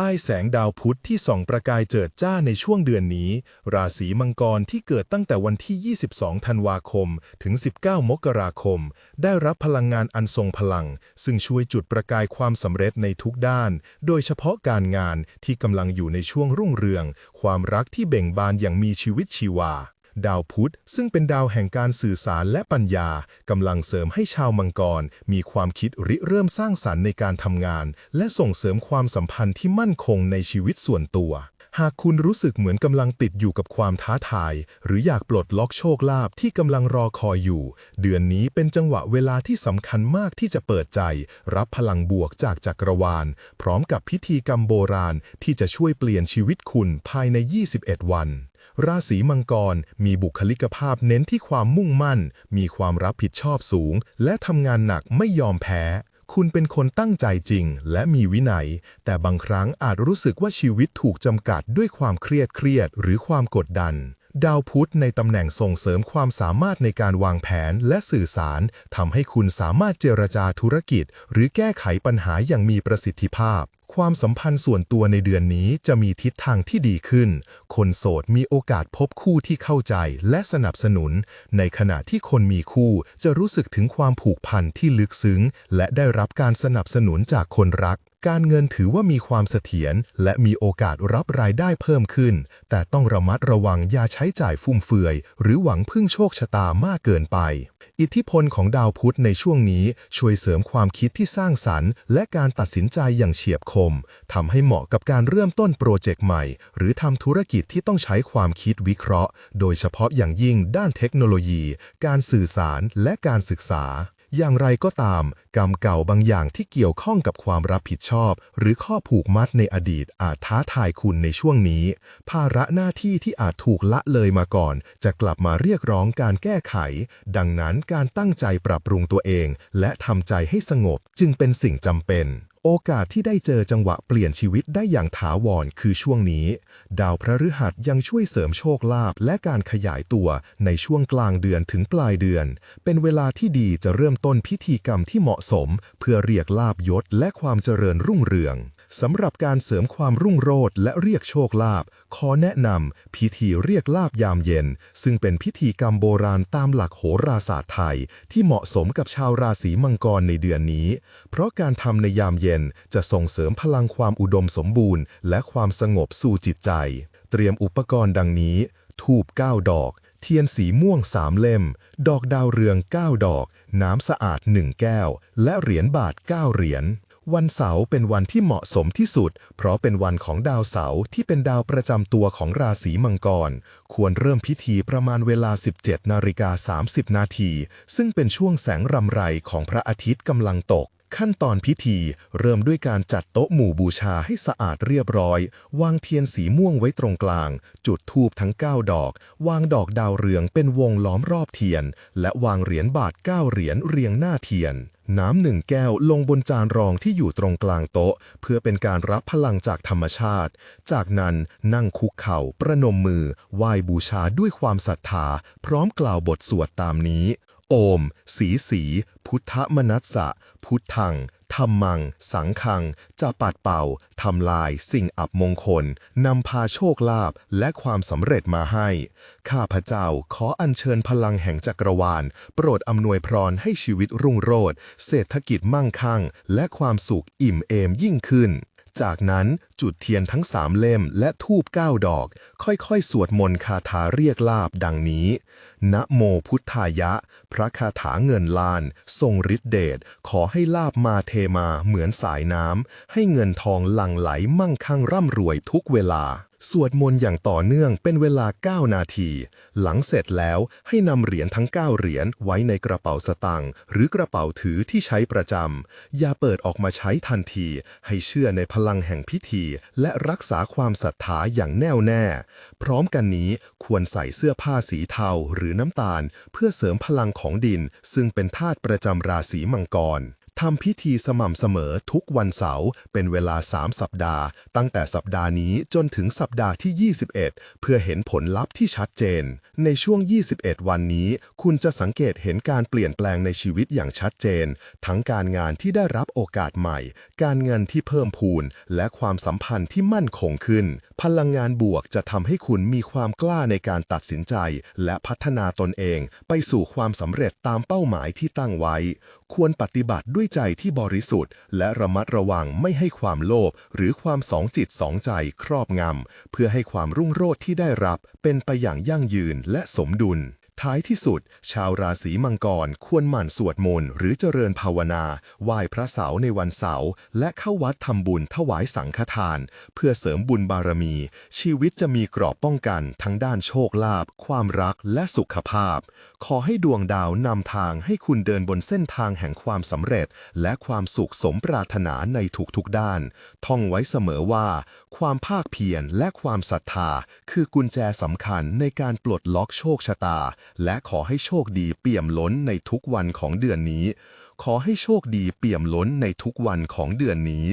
ใต้แสงดาวพุธที่ส่องประกายเจิดจ้าในช่วงเดือนนี้ ราศีมังกรที่เกิดตั้งแต่วันที่ 22 ธันวาคม ถึง 19 มกราคม ได้รับพลังงานอันทรงพลัง ซึ่งช่วยจุดประกายความสำเร็จในทุกด้าน โดยเฉพาะการงานที่กำลังอยู่ในช่วงรุ่งเรือง ความรักที่เบ่งบานอย่างมีชีวิตชีวา ดาวพุธซึ่งเป็นดาวแห่งการสื่อสารและปัญญากำลังเสริมให้ชาวมังกร มีความคิดริเริ่มสร้างสรรค์ในการทำงาน และส่งเสริมความสัมพันธ์ที่มั่นคงในชีวิตส่วนตัวหากคุณรู้สึกเหมือนกำลังติดอยู่กับความท้าทาย หรืออยากปลดล็อกโชคลาภที่กำลังรอคอยอยู่ เดือนนี้เป็นจังหวะเวลาที่สำคัญมากที่จะเปิดใจ รับพลังบวกจากจักรวาล พร้อมกับพิธีกรรมโบราณที่จะช่วยเปลี่ยนชีวิตคุณภายใน 21 วัน ราศีมังกรมีบุคลิกภาพเน้นที่ความมุ่งมั่น มีความรับผิดชอบสูง และทำงานหนักไม่ยอมแพ้ คุณเป็นคนตั้งใจจริง และมีวินัย แต่บางครั้งอาจรู้สึกว่าชีวิตถูกจำกัดด้วยความเครียดเครียดหรือความกดดัน ดาวพุธในตำแหน่งส่งเสริมความสามารถในการวางแผนและสื่อสารทำให้คุณสามารถเจรจาธุรกิจ หรือแก้ไขปัญหาอย่างมีประสิทธิภาพ ความสัมพันธ์ส่วนตัวในเดือนนี้จะมีทิศทางที่ดีขึ้น คนโสดมีโอกาสพบคู่ที่เข้าใจและสนับสนุน ในขณะที่คนมีคู่จะรู้สึกถึงความผูกพันที่ลึกซึ้ง และได้รับการสนับสนุนจากคนรัก การเงินถือว่ามีความเสถียรและมีโอกาสรับรายได้เพิ่มขึ้น แต่ต้องระมัดระวังอย่าใช้จ่ายฟุ่มเฟือย หรือหวังพึ่งโชคชะตามากเกินไป อิทธิพลของดาวพุธในช่วงนี้ช่วยเสริมความคิดที่สร้างสรรค์ และการตัดสินใจอย่างเฉียบคมทำให้เหมาะกับการเริ่มต้นโปรเจกต์ใหม่ หรือทำธุรกิจที่ต้องใช้ความคิดวิเคราะห์ โดยเฉพาะอย่างยิ่งด้านเทคโนโลยี การสื่อสารและการศึกษา อย่างไรก็ตาม กรรมเก่าบางอย่างที่เกี่ยวข้องกับความรับผิดชอบ หรือข้อผูกมัดในอดีตอาจท้าทายคุณในช่วงนี้ ภาระหน้าที่ที่อาจถูกละเลยมาก่อน จะกลับมาเรียกร้องการแก้ไข ดังนั้นการตั้งใจปรับปรุงตัวเอง และทำใจให้สงบจึงเป็นสิ่งจำเป็น โอกาสที่ได้เจอจังหวะเปลี่ยนชีวิตได้อย่างถาวรคือช่วงนี้ ดาวพระฤหัสยังช่วยเสริมโชคลาภและการขยายตัวในช่วงกลางเดือนถึงปลายเดือน เป็นเวลาที่ดีจะเริ่มต้นพิธีกรรมที่เหมาะสม เพื่อเรียกลาบยศและความเจริญรุ่งเรือง สำหรับการเสริมความรุ่งโรจน์และเรียกโชคลาภขอแนะนำพิธีเรียกลาบยามเย็น ซึ่งเป็นพิธีกรรมโบราณตามหลักโหราศาสตร์ไทย ที่เหมาะสมกับชาวราศีมังกรในเดือนนี้ เพราะการทำในยามเย็นจะส่งเสริมพลังความอุดมสมบูรณ์ และความสงบสู่จิตใจ เตรียมอุปกรณ์ดังนี้ ทูบ9ดอก เทียนสีม่วง3เล่ม ดอกดาวเรือง 9 ดอก น้ำสะอาด 1 แก้ว และเหรียญบาท 9 เหรียญ วันเสาร์เป็นวันที่เหมาะสมที่สุด เพราะเป็นวันของดาวเสาร์ที่เป็นดาวประจำตัวของราศีมังกร ควรเริ่มพิธีประมาณเวลา 17นาฬิกา30 นาที ซึ่งเป็นช่วงแสงรำไรของพระอาทิตย์กำลังตก ขั้นตอนพิธีเริ่มด้วยการจัดโต๊ะหมู่บูชาให้สะอาดเรียบร้อย วางเทียนสีม่วงไว้ตรงกลาง จุดธูปทั้ง 9 ดอก วางดอกดาวเรืองเป็นวงล้อมรอบเทียน และวางเหรียญบาท 9 เหรียญเรียงหน้าเทียน น้ำหนึ่งแก้วลงบนจานรองที่อยู่ตรงกลางโต๊ะ เพื่อเป็นการรับพลังจากธรรมชาติ จากนั้นนั่งคุกเข่า ประนมมือ ไหว้บูชาด้วยความศรัทธา พร้อมกล่าวบทสวดตามนี้ โอม สีสี พุทธมนัสสะ พุทธัง ธรรมัง สังคัง จะปัดเป่าทำลายสิ่งอับมงคลนำพาโชคลาภและความสำเร็จมาให้ ข้าพเจ้าขออัญเชิญพลังแห่งจักรวาล โปรดอำนวยพรให้ชีวิตรุ่งโรจน์เศรษฐกิจมั่งคั่ง และความสุขอิ่มเอมยิ่งขึ้น จากนั้นจุดเทียนทั้งสามเล่มและทูบเก้าดอก ค่อยๆ สวดมนต์คาถาเรียกลาบดังนี้ นะโมพุทธายะ พระคาถาเงินลาน ทรงฤทธิเดช ขอให้ลาบมาเทมาเหมือนสายน้ำ ให้เงินทองหลั่งไหลมั่งคั่งร่ำรวยทุกเวลา สวดมนต์อย่างต่อเนื่องเป็นเวลา 9 นาที หลังเสร็จแล้วให้นำเหรียญทั้ง 9 เหรียญไว้ในกระเป๋าสตางค์หรือกระเป๋าถือที่ใช้ประจำ อย่าเปิดออกมาใช้ทันที ให้เชื่อในพลังแห่งพิธี และรักษาความศรัทธาอย่างแน่วแน่ พร้อมกันนี้ควรใส่เสื้อผ้าสีเทาหรือน้ำตาล เพื่อเสริมพลังของดิน ซึ่งเป็นธาตุประจำราศีมังกร ทำพิธีสม่ำเสมอทุกวันเสาร์เป็นเวลา 3 สัปดาห์ ตั้งแต่สัปดาห์นี้จนถึงสัปดาห์ที่ 21 เพื่อเห็นผลลัพธ์ที่ชัดเจน ในช่วง 21 วันนี้ คุณจะสังเกตเห็นการเปลี่ยนแปลงในชีวิตอย่างชัดเจน ทั้งการงานที่ได้รับโอกาสใหม่ การเงินที่เพิ่มพูน และความสัมพันธ์ที่มั่นคงขึ้น พลังงานบวกจะทำให้คุณมีความกล้าในการตัดสินใจ และพัฒนาตนเอง ไปสู่ความสำเร็จตามเป้าหมายที่ตั้งไว้ ควรปฏิบัติด้วยใจที่บริสุทธิ์ และระมัดระวังไม่ให้ความโลภหรือความสองจิตสองใจครอบงำ เพื่อให้ความรุ่งโรจน์ที่ได้รับเป็นไปอย่างยั่งยืนและสมดุล ท้ายที่สุด ชาวราศีมังกรควรหมั่นสวดมนต์หรือเจริญภาวนา ไหว้พระเสาในวันเสาร์และเข้าวัดทำบุญถวายสังฆทาน เพื่อเสริมบุญบารมี ชีวิตจะมีกรอบป้องกันทั้งด้านโชคลาภความรักและสุขภาพ ขอให้ดวงดาวนำทางให้คุณเดินบนเส้นทางแห่งความสำเร็จ และความสุขสมปรารถนาในทุกๆด้าน ท่องไว้เสมอว่า ความภาคเพียรและความศรัทธา คือกุญแจสำคัญในการปลดล็อกโชคชะตาและขอให้โชคดีเปี่ยมล้นในทุกวันของเดือนนี้ ขอให้โชคดีเปี่ยมล้นในทุกวันของเดือนนี้